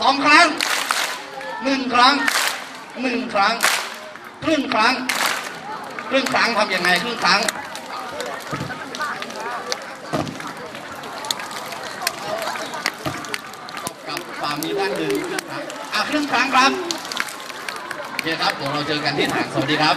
สองครั้งหนึ่งครั้งหนึ่งครั้ง ครึ่งครั้ง ครึ่งครั้งทำยังไงครึ่งครั้งกับฝ่ามือด้านหนึ่งครึ่งครั้งอะครึ่งครั้งครับโอเคครับเดี๋ยวเราเจอกันที่ฐานสวัสดีครับ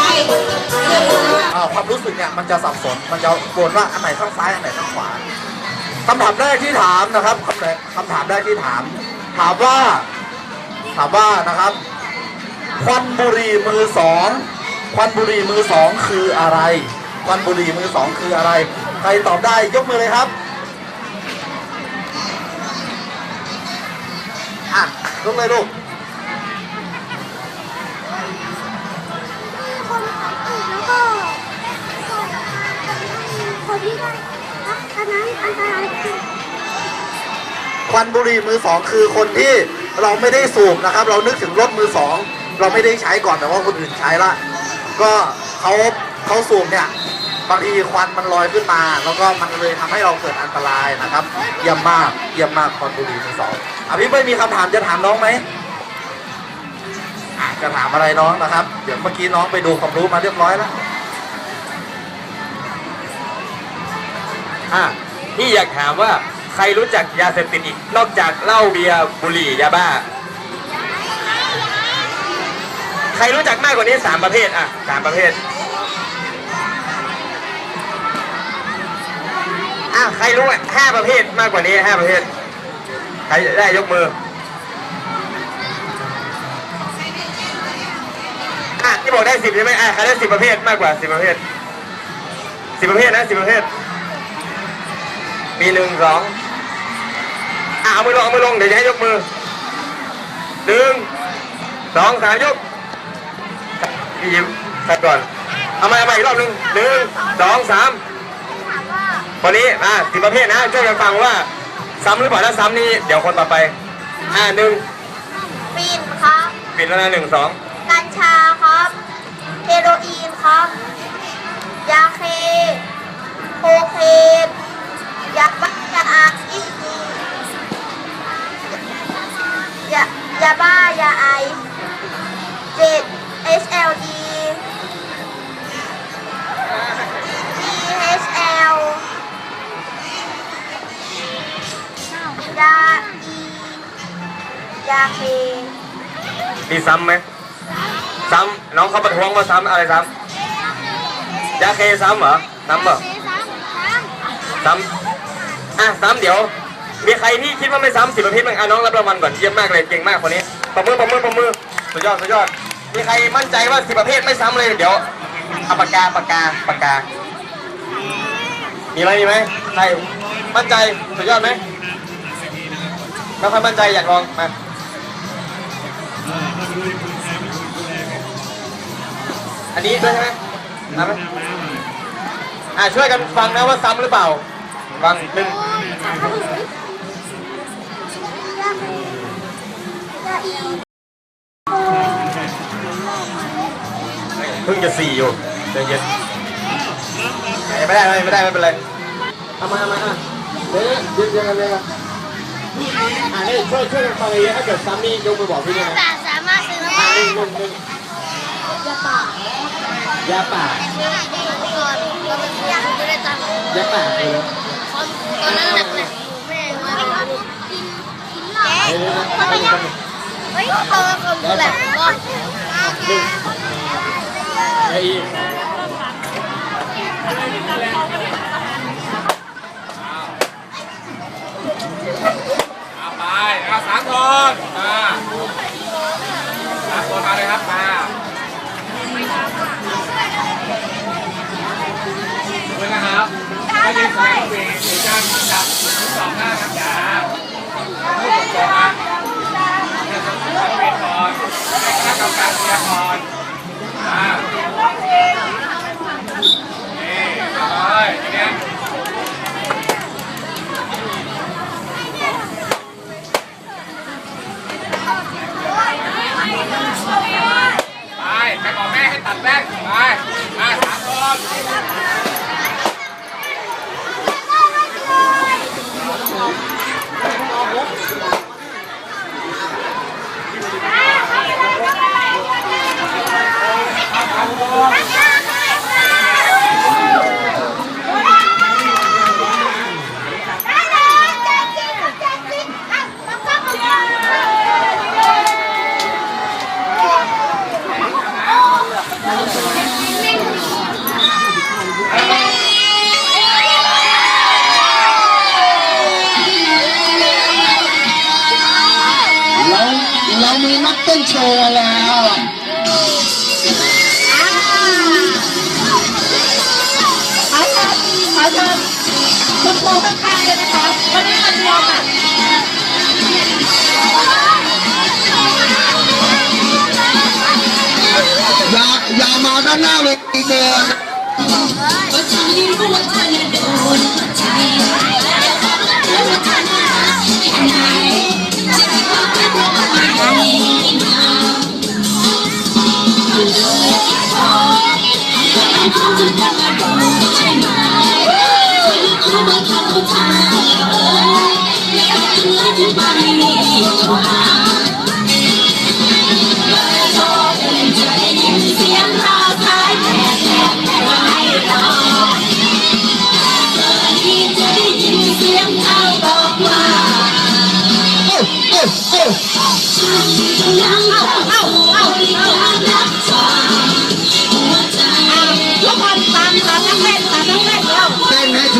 ความรู้สึกเนี่ยมันจะสับสน มันจะวนว่าอันไหนข้างซ้ายอันไหนข้างขวาคำถามแรกที่ถามนะครับคำคำถามแรกที่ถาม ถามว่า ถามว่านะครับควันบุหรี่มือสองควันบุหรี่มือสองคืออะไรควันบุหรี่มือสองคืออะไร ใครตอบได้ยกมือเลยครับอะยกเลยลูก ควันบุหรี่มือสองคือคนที่เราไม่ได้สูบนะครับ เรานึกถึงรถมือสองเราไม่ได้ใช้ก่อนแต่ว่าคนอื่นใช้ละก็เขาเขาสูบเนี่ยบางทีควันมันลอยขึ้นมา แล้วก็มันเลยทำให้เราเกิดอันตรายนะครับเยี่ยมมากเยี่ยมมากควันบุหรี่มือสองอะพี่ไม่มีคำถามจะถามน้องไหมอะจะถามอะไรน้องนะครับ เดี๋ยวเมื่อกี้น้องไปดูความรู้มาเรียบร้อยแล้วอะพี่อยากถามว่า ใครรู้จักยาเสพติดอีก นอกจากเหล้าเบียร์บุหรี่ยาบ้า ใครรู้จักมากกว่านี้สามประเภทอะสามประเภทอะใครรู้อะห้าประเภทมากกว่านี้ห้าประเภทใครได้ยกมืออะที่บอกได้สิบใช่ไหมอะใครได้สิบประเภทมากกว่าสิบประเภทสิบประเภทนะสิบประเภทมีหนึ่งสอง อะเอามือลงเอามือลงเดี๋ยวจะให้ยกมือหนึ่งสองสามยกพี่ยิ้มสัดก่อนเอามาเอามาอีกรอบหนึ่งหนึ่งสองสามวันนี้อะสิบประเภทนะช่วยกันฟังว่าซ้ำหรือเปล่าถ้าซ้ำนี่เดี๋ยวคนต่อไปอะหนึ่งปีนครับปิดแล้วนะหนึ่งสองกัญชาครับเฮโรอีนครับ ยาเค โคเคนยาบ้ายาอาอี ยายาบ้ายาไอเจ็ด HLD DHL ยาอียาเคมีซ้ำไหมซ้ำน้องเขาประท้วงว่าซ้ำอะไรซ้ำยาเคซ้ำเหรอซ้ำเหรอซ้ำอะซ้ำเดี๋ยว มีใครที่คิดว่าไม่ซ้ำสิบประเภทบ้างอะน้องรับรางวัลก่อนเยี่ยมมากเลยเก่งมากคนนี้ปรบมือปรบมือปรบมือสุดยอดสุดยอดมีใครมั่นใจว่าสิบประเภทไม่ซ้ำเลยเดี๋ยวเอาปากกาปากกาปากกา มีไหมมีไหมใครมั่นใจสุดยอดไหมไม่ค่อยมั่นใจอยากลองมาอันนี้ด้วยใช่ไหมนับไหมอ่าช่วยกันฟังนะว่าซ้ำหรือเปล่า ฟังหนึ่ง เพิ่งจะสี่อยู่ใจเย็นไม่ได้ไม่ได้ไม่เป็นไรเอามาเอามาอะเดี๋ยวเดี๋ยวเดี๋ยวกันเลยครับอ่านี่ช่วยช่วยกันฟังเลยถ้าเกิดซ้ำนี่ยกมือบอกพี่ด้วยนะแต่สามารถซื้ออ่าได้หนึ่งหนึ่งหนึ่งจะป่ายาป่าซื้อได้ก่อนเราเป็นยาจะได้ตังค์ยาป่าเลยนะตอนนั้นหนักหนักแม่ว่ากินกินเหล้าเขาไปยังเฮ้ยเออคนแหละก็ ไอ้อีกเอาไปเอาสามคนมาสามคนมาเลยครับมาด้วยนะครับไม่ยืนใส่เวทจ้างจับสองหน้าครับอย่าพูดตรงๆนะเวทก่อนให้คณะกรรมการเคลียก่อนอ่านี่เลยทีเนี้ย ไปไปบอกแม่ให้ ตัดแว่นไปมาสามคนเร เต้นโชว์แล้วขอเชิญขอเชิญคุณครูข้างๆเลยนะคะวันนี้มันรวมอะอย่าอย่ามาด้านหน้าเลยอีกเดินทุ ก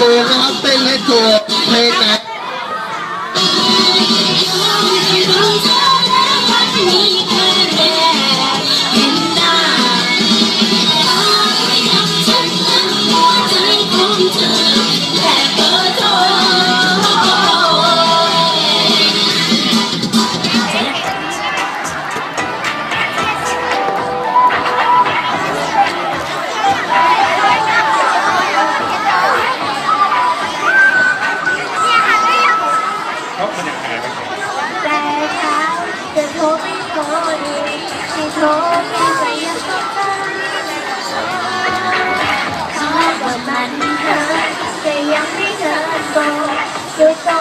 เต้นให้ถูกนะครับเต้นให้ถูง อยู่